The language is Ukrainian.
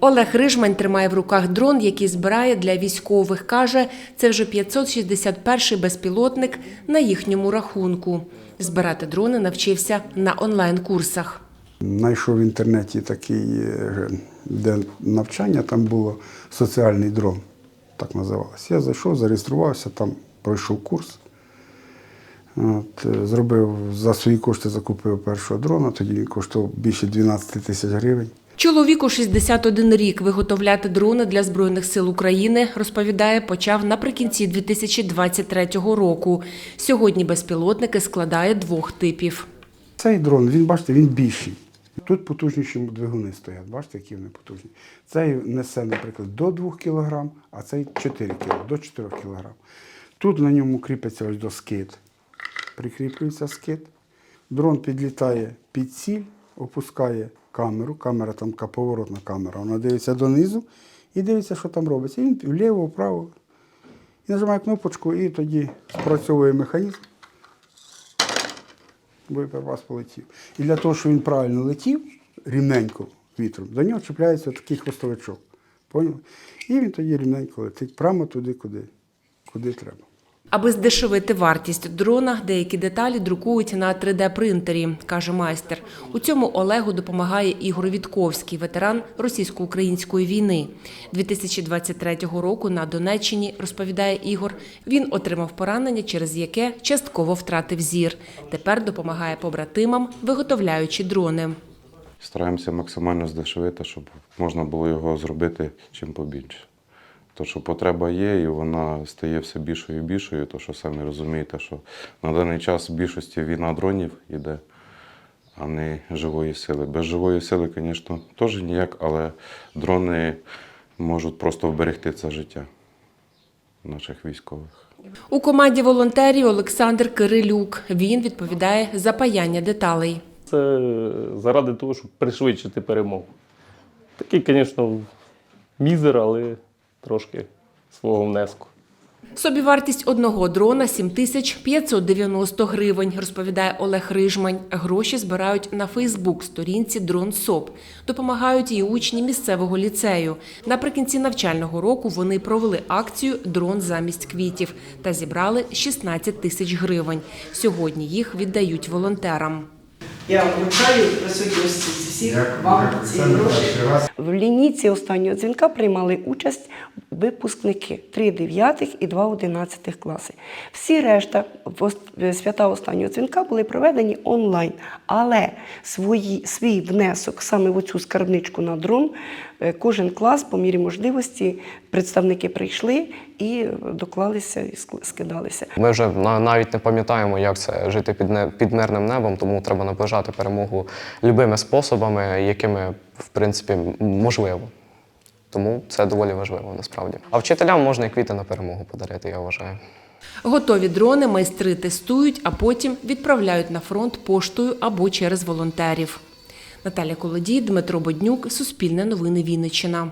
Олег Рижмань тримає в руках дрон, який збирає для військових. Каже, це вже 561-й безпілотник на їхньому рахунку. Збирати дрони навчився на онлайн-курсах. Знайшов в інтернеті такий, е, де навчання, там було соціальний дрон, так називалося. Я зайшов, зареєструвався, там пройшов курс. От, е, зробив за свої кошти, закупив першого дрона, тоді він коштував більше 12 тисяч гривень. Чоловіку 61 рік виготовляти дрони для Збройних сил України, розповідає, почав наприкінці 2023 року. Сьогодні безпілотники складає двох типів. Цей дрон, він, бачите, він більший. Тут потужніші двигуни стоять, бачите, які вони потужні. Цей несе, наприклад, до 2 кг, а цей 4 кг, до 4 кг. Тут на ньому кріпиться ось до скид. Прикріплюється скид. Дрон підлітає під ціль, опускає камеру. Камера там така поворотна камера. Вона дивиться донизу і дивиться, що там робиться. Він вліво, вправо. І нажимає кнопочку, і тоді спрацьовує механізм боєприпас полетів. І для того, щоб він правильно летів, рівненько вітром, до нього чіпляється такий хвостовичок. Поняли? І він тоді рівненько летить прямо туди, куди, куди треба. Аби здешевити вартість дрона, деякі деталі друкують на 3D-принтері, каже майстер. У цьому Олегу допомагає Ігор Вітковський, ветеран російсько-української війни. 2023 року на Донеччині, розповідає Ігор, він отримав поранення, через яке частково втратив зір. Тепер допомагає побратимам, виготовляючи дрони. Стараємося максимально здешевити, щоб можна було його зробити чим побільше. То, що потреба є, і вона стає все більшою і більшою, то що самі розумієте, що на даний час в більшості війна дронів йде, а не живої сили. Без живої сили, звісно, теж ніяк, але дрони можуть просто вберегти це життя наших військових. У команді волонтерів Олександр Кирилюк. Він відповідає за паяння деталей. Це заради того, щоб пришвидшити перемогу. Такий, звісно, мізер, але трошки свого внеску. Собівартість одного дрона 7590 гривень, розповідає Олег Рижмань. Гроші збирають на Фейсбук-сторінці «Дронсоп». Допомагають і учні місцевого ліцею. Наприкінці навчального року вони провели акцію «Дрон замість квітів» та зібрали 16 тисяч гривень. Сьогодні їх віддають волонтерам. Я вручаю присутності всіх вам ці гроші. В лінійці останнього дзвінка приймали участь випускники 3 9 і 2 11 класи. Всі решта свята останнього дзвінка були проведені онлайн, але свої, свій внесок саме в цю скарбничку на дрон кожен клас по мірі можливості представники прийшли і доклалися і ск- скидалися. Ми вже на- навіть не пам'ятаємо, як це жити під, не- під мирним небом, тому треба наближати перемогу любими способами, якими в принципі можливо. Тому це доволі важливо насправді. А вчителям можна і квіти на перемогу подарити, я вважаю. Готові дрони майстри тестують, а потім відправляють на фронт поштою або через волонтерів. Наталя Колодій, Дмитро Боднюк, Суспільне новини Вінниччина.